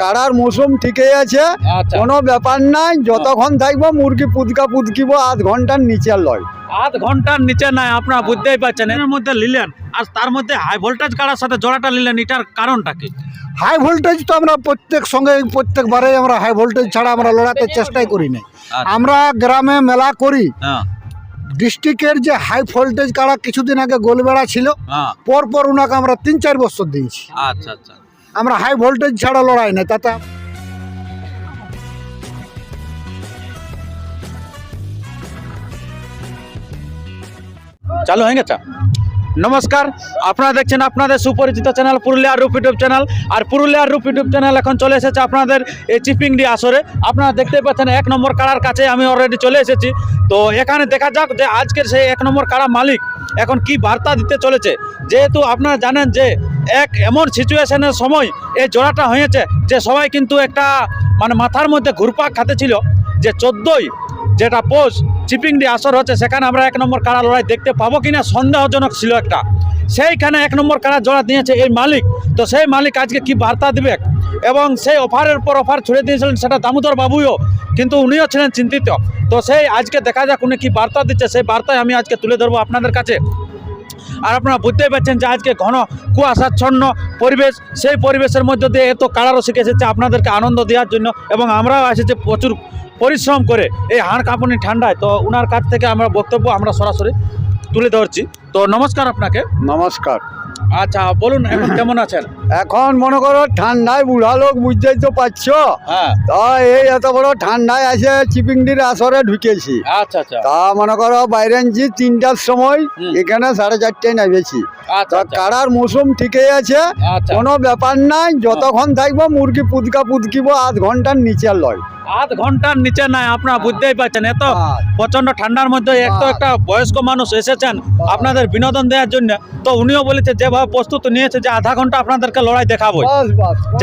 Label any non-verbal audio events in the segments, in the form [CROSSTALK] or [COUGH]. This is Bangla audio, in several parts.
কাড়ার মৌসুম ঠিকই আছে আচ্ছা। কোনো ব্যাপার নাই যতক্ষণ থাকব মুরগি পুদকা পুদকিব আধ ঘণ্টার নিচে লয়। আধ ঘণ্টার নিচে নাই আপনারা বুঝতেই পারছেন। এর মধ্যে নিলেন আর তার মধ্যে হাই ভোল্টেজ কাড়ার সাথে জোড়াটা নিলেন এটার কারণটা কি? হাই ভোল্টেজ তো আমরা প্রত্যেক সঙ্গে প্রত্যেকবারে আমরা হাই ভোল্টেজ ছাড়া আমরা লড়াতে চেষ্টাই করি না আমরা গ্রামে মেলা করি। হ্যাঁ। ডিস্ট্রিক্টের যে হাই ভোল্টেজ কাড়া কিছুদিন আগে গোলবেড়া ছিল হ্যাঁ। পর পর ওনাকে আমরা তিন চার বছর দিয়েছি। আচ্ছা আচ্ছা। আমরা হাই ভোল্টেজ ছাড়া লড়াই না তাতে চালু হয়ে গেছে। নমস্কার, আপনারা দেখছেন আপনাদের সুপরিচিত চ্যানেল পুরুলিয়ার রূপ ইউটিউব চ্যানেল, আর পুরুলিয়ার রূপ ইউটিউব চ্যানেল এখন চলে এসেছে আপনাদের এই চিপিংডি আসরে। আপনারা দেখতে পাচ্ছেন এক নম্বর কাড়ার কাছে আমি অলরেডি চলে এসেছি। তো এখানে দেখা যাক যে আজকের সেই এক নম্বর কাড়া মালিক এখন কি বার্তা দিতে চলেছে। যেহেতু আপনারা জানেন যে এক এমন সিচুয়েশনের সময় এই জোড়াটা হয়েছে যে সবাই কিন্তু একটা মানে মাথার মধ্যে ঘুরপাক খাতে ছিল যে চোদ্দোই যেটা পোষ চিপিংডি আসর হচ্ছে, সেখানে আমরা এক নম্বর কারা লড়াই দেখতে পাবো কিনা সন্দেহজনক ছিল একটা। সেইখানে এক নম্বর কারা জোড়া দিয়েছে, এই মালিক। তো সেই মালিক আজকে কি বার্তা দিবে? এবং সেই অফারের পর অফার ছুড়ে দিয়েছিলেন সেটা দামোদর বাবুও কিন্তু উনিও ছিলেন চিন্তিত। তো সেই আজকে দেখা যাক উনি কি বার্তা দিচ্ছে, সেই বার্তায় আমি আজকে তুলে ধরবো আপনাদের কাছে। আর আপনারা বুঝতেই পারছেন যে আজকে ঘন কুয়াশাচ্ছন্ন পরিবেশ। সেই পরিবেশের মধ্যে দিয়ে এত শিখে এসেছে আপনাদেরকে আনন্দ দেওয়ার জন্য এবং আমরাও এসেছি প্রচুর পরিশ্রম করে এই হাড় কাঁপুনি ঠান্ডায়। তো ওনার কাছ থেকে আমরা বক্তব্য আমরা সরাসরি তুলে ধরছি। তো নমস্কার আপনাকে। নমস্কার। আচ্ছা বলুন এখন [LAUGHS] কেমন আছেন? এখন মনে করো ঠান্ডায় বুড়া লোক বুঝতেই তো পারছ। হ্যাঁ। তা এই এত বড় ঠান্ডায় আছে চিপিংডির আসরে ঢুকেছি। আচ্ছা আচ্ছা। তা মনে করো বাইরে আনছি তিনটার সময় এখানে সাড়ে চারটায় নেমেছি। আচ্ছা আচ্ছা। কাড়ার মৌসুম ঠিকই আছে আচ্ছা। কোনো ব্যাপার নাই যতক্ষণ থাকব মুরগি পুদকা পুদকিব আধ ঘণ্টার নিচে লয়। আধ ঘণ্টার নিচে নাই আপনারা বুঝতেই পারছেন। এত হ্যাঁ। প্রচণ্ড ঠান্ডার মধ্যে একটু একটা বয়স্ক মানুষ এসেছেন আপনাদের বিনোদন দেওয়ার জন্য। তো উনিও বলেছে যেভাবে প্রস্তুত নিয়েছে যে আধা ঘণ্টা আপনাদেরকে লড়াই দেখাবো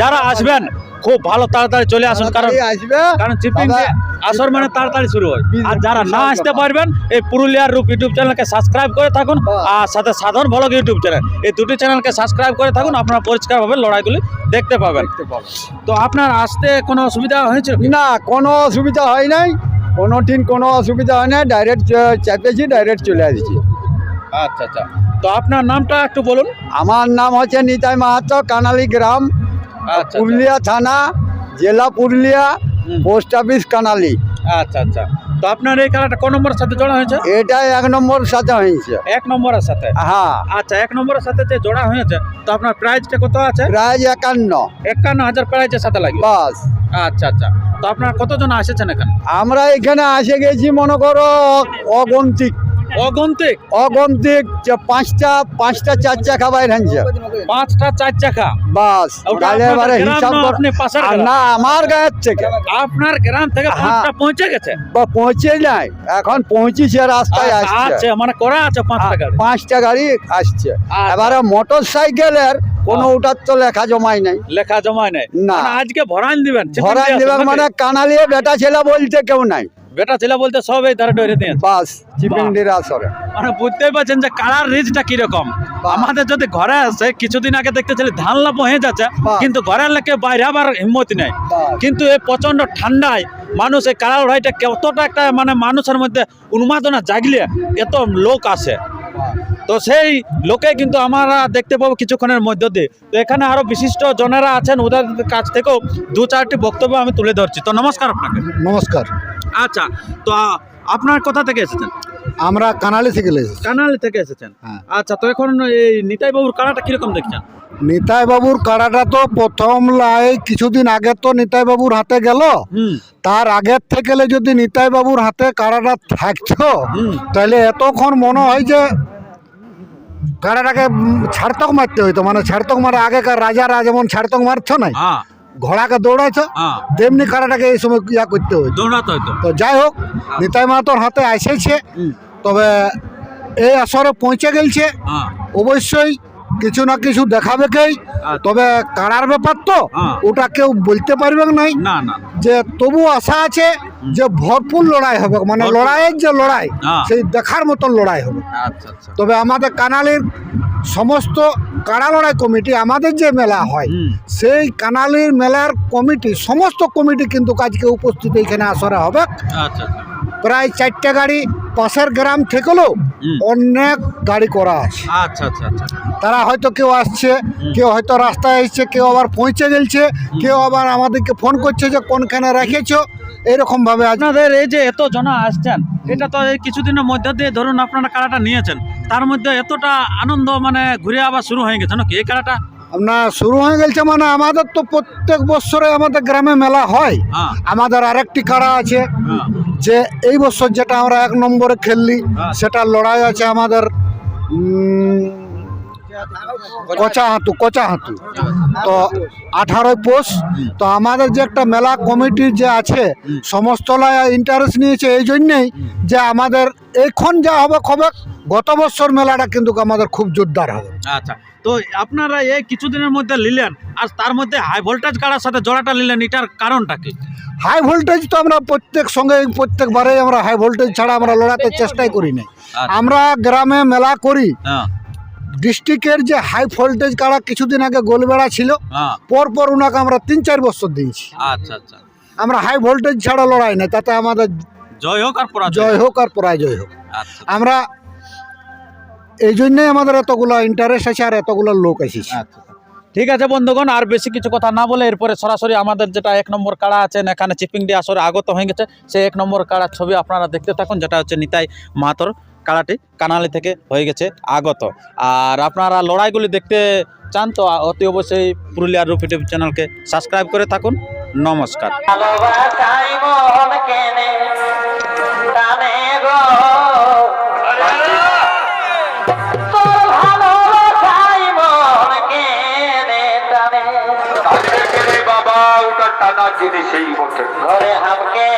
যারা আসবেন খুব ভালো তাড়াতাড়ি চলে আসুন কারণ আসবে। কারণ চিপিং আসর মানে তাড়াতাড়ি শুরু হয়। আর যারা না আসতে পারবেন এই পুরুলিয়ার রূপ ইউটিউব চ্যানেলকে সাবস্ক্রাইব করে থাকুন আর সাথে সাধারণ ভলক ইউটিউব চ্যানেল। এই দুটি চ্যানেলকে সাবস্ক্রাইব করে থাকুন আপনারা পরিষ্কারভাবে লড়াইগুলি দেখতে পাবেন। তো আপনার আসতে কোনো অসুবিধা হয়েছিল? না কোনো অসুবিধা হয় নাই। কোনো দিন কোনো অসুবিধা হয় না ডাইরেক্ট চেপেছি ডাইরেক্ট চলে আসছি। আচ্ছা আচ্ছা। তো আপনার নামটা একটু বলুন। আমার নাম হচ্ছে নিতাই মাহাতো কানালি গ্রাম। পুরুলিয়া থানা জেলা পুরুলিয়া পোস্ট অফিস কানালি। আচ্ছা আচ্ছা। তো আপনার এই খেলাটা কোন নম্বরের সাথে জোড়া হয়েছে? এটা এক নম্বর সাথে হয়েছে। এক নম্বরের সাথে? হ্যাঁ। আচ্ছা এক নম্বরের সাথে যে জোড়া হয়েছে তো আপনার প্রাইসটা কত আছে? প্রায় একান্ন। একান্ন হাজার প্রাইজের সাথে লাগে বাস। আচ্ছা আচ্ছা। তো আপনার কতজন এসেছেন এখানে? আমরা এখানে আসে গেছি মনে করো অগন্তিক। অগন্তিক। অগন্তিক যে পাঁচটা পাঁচটা চার চাকা বাইর হানছে পাঁচটা চার চাকা। বাস তাহলে এবারে হিসাব না আমার গায়ের থেকে। আপনার গ্রাম থেকে হ্যাঁ। পাঁচটা পৌঁছে গেছে? বা পৌঁছে নাই। এখন পৌঁছেছে রাস্তায় আচ্ছা, আসছে। আচ্ছা মানে করা আছে পাঁচটা গাড়ি। পাঁচটা গাড়ি আসছে। আচ্ছা। এবারে মোটর সাইকেলের কোনো হ্যাঁ। ওটার তো লেখা জমাই নাই। লেখা জমায় নেই। না। মানে আজকে ভরান দিবেন ভরাই দিয়ে মানে কানালিয়ে বেটা ছেলে বলতে কেউ নাই। বেটা ছেলে বলতে সব এই ধারে ডরে দিয়েছে বাস চিপিংডির আসরে মানে বুঝতেই পারছেন যে কালার রিচটা কীরকম। আমাদের যদি ঘরে আসে কিছুদিন আগে দেখতে ছেলে ধান লাভ হয়ে যাচ্ছে কিন্তু ঘরের লেকে বাইরে আবার হিম্মত নেই। কিন্তু এই প্রচণ্ড ঠান্ডায় মানুষ এই কালার লড়াইটা কতটা একটা মানে মানুষের মধ্যে উন্মাদনা জাগলে এত লোক আসে তো সেই লোকে কিন্তু আমরা দেখতে পাবো কিছুক্ষণের মধ্য দিয়ে। তো এখানে আরও বিশিষ্ট জনেরা আছেন ওদের কাছ থেকেও দু চারটি বক্তব্য আমি তুলে ধরছি। তো নমস্কার আপনাকে। নমস্কার। আচ্ছা তো আপনার কোথা থেকে এসেছেন? আমরা কানালি থেকে এসেছি। কানালি থেকে এসেছেন? হ্যাঁ। আচ্ছা তো এখন এই নিতাই বাবুর কাড়াটা কীরকম দেখছেন? নিতাই বাবুর কাড়াটা তো প্রথম লাই কিছুদিন আগে তো নিতাই বাবুর হাতে গেল। তার আগের থেকে যদি নিতাই বাবুর হাতে কাড়াটা থাকতো তাহলে এতক্ষণ মনে হয় যে কাড়াটাকে ছাড়তক মারতে হইতো। মানে ছাড়তক মারে আগেকার রাজারা যেমন ছাড়তক মারছ নাই হ্যাঁ। ঘোড়াকে দৌড়াইছ হ্যাঁ। তেমনি কারাটাকে এই সময় ইয়া করতে হইতো দৌড়াতে হয়তো তো যাই হোক নিতাই মাহাতোর হাতে আসেছে তবে এই আসরে পৌঁছে গেছে হ্যাঁ। অবশ্যই কিছু না কিছু দেখাবে কেই। আচ্ছা। তবে কারার ব্যাপার তো হ্যাঁ। ওটা কেউ বলতে পারবে নাই না না। যে তবু আশা আছে যে ভরপুর লড়াই হবে। মানে লড়াইয়ের যে লড়াই হ্যাঁ। সেই দেখার মতন লড়াই হবে। আচ্ছা আচ্ছা। তবে আমাদের কানালির সমস্ত কাড়া লড়াই কমিটি আমাদের যে মেলা হয় সেই কানালির মেলার কমিটি সমস্ত কমিটি কিন্তু আজকে উপস্থিত এখানে আসরে হবে। আচ্ছা আচ্ছা। প্রায় চারটে গাড়ি পাশের গ্রাম থেকেও অনেক গাড়ি করা আছে। আচ্ছা আচ্ছা আচ্ছা। তারা হয়তো কেউ আসছে কেউ হয়তো রাস্তায় এসছে কেউ আবার পৌঁছে গেলছে কেউ আবার আমাদেরকে ফোন করছে যে কোনখানে রেখেছো এরকম ভাবে আপনাদের এই যে এত জনা আসছেন এটা তো এই কিছুদিনের মধ্যে দিয়ে ধরুন আপনারা কাড়াটা নিয়েছেন। তার মধ্যে এতটা আনন্দ মানে ঘুরে আবার শুরু হয়ে গেছে নাকি? এই খেলাটা? না শুরু হয়ে গেছে মানে আমাদের তো প্রত্যেক বছরে আমাদের গ্রামে মেলা হয়। হ্যাঁ। আমাদের আরেকটি কারা আছে হ্যাঁ। যে এই বছর যেটা আমরা এক নম্বরে খেললি হ্যাঁ। সেটা লড়াই আছে আমাদের উম, কচা হাতু কচা হাতু। তো আঠারোই পোষ তো আমাদের যে একটা মেলা কমিটি যে আছে সমস্ত ইন্টারেস্ট নিয়েছে এই জন্যেই যে আমাদের এখন যা হবে খবে গত বছর মেলাটা কিন্তু আমাদের খুব জোরদার হবে। আচ্ছা তো আপনারা এই কিছুদিনের মধ্যে নিলেন আর তার মধ্যে হাই ভোল্টেজ কাড়ার সাথে জোড়াটা নিলেন এটার কারণটা কি? হাই ভোল্টেজ তো আমরা প্রত্যেক সঙ্গে প্রত্যেকবারে আমরা হাই ভোল্টেজ ছাড়া আমরা লড়াতে চেষ্টাই করি না আচ্ছা। আমরা গ্রামে মেলা করি হ্যাঁ। ডিস্ট্রিক্টের যে হাই ভোল্টেজ কারা কিছুদিন আগে গোলবেড়া ছিল হ্যাঁ। পর পর ওনাকে আমরা তিন চার বছর দিয়েছি। আচ্ছা আচ্ছা। আমরা হাই ভোল্টেজ ছাড়া লড়াই না তাতে আমাদের জয় হোক আর পরাজয়। জয় হোক আর পরাজয় হোক। আচ্ছা। আমরা এই জন্যই আমাদের এতগুলো ইন্টারেস্ট আছে আর এতগুলো লোক এসেছে আচ্ছা ঠিক আছে বন্ধুগণ আর বেশি কিছু কথা না বলে এরপরে সরাসরি আমাদের যেটা এক নম্বর কাড়া আছেন এখানে চিপিংডি আসরে আগত হয়ে গেছে। সেই এক নম্বর কাড়ার ছবি আপনারা দেখতে থাকুন যেটা হচ্ছে নিতাই মাহাতর কাড়াটি কানালি থেকে হয়ে গেছে আগত। আর আপনারা লড়াইগুলি দেখতে চান তো অতি অবশ্যই পুরুলিয়ার রূপ ইউটিউব চ্যানেলকে সাবস্ক্রাইব করে থাকুন। নমস্কার। ভালোবাসাই মন কেনে টানে গো তোর ভালোবাসাই মন কেনে টানে বাবা ওটা টানা জিনিসেই বটে ঘরে হামকে